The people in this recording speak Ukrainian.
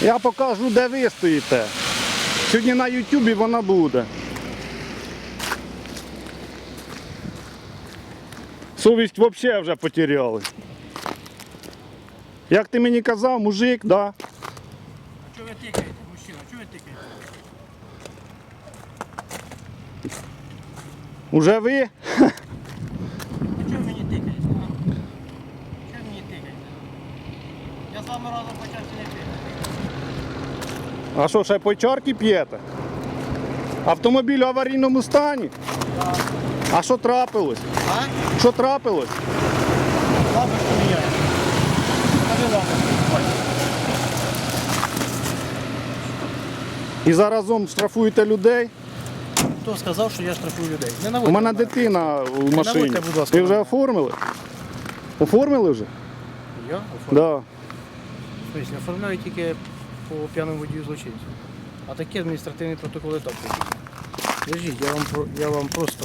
Я покажу, де ви стоїте. Сьогодні на Ютубі вона буде. Совість взагалі вже потеряли. Як ти мені казав, мужик, да? А чого ви тикаєте, мужчина? Чого ви тикаєте? Уже ви? А чого ви мені тикаєте? а? Чого ви мені тикаєте? Я з вами разом по часі не пив. А що, ще по чарки п'єте? Автомобіль в аварійному стані? А що трапилось? А? Що трапилось? Лампочку міняє. Скажи лампочку. І заразом штрафуєте людей? Хто сказав, що я штрафую людей? Не У наводьте мене на дитина в машині. наводьте, будь ласка, Ви вже оформили? Оформили вже? Я? Да. Тобто оформляю тільки по п'яному водію злочинцю. А такі адміністративні протоколи так. Подождіть, я вам, я вам просто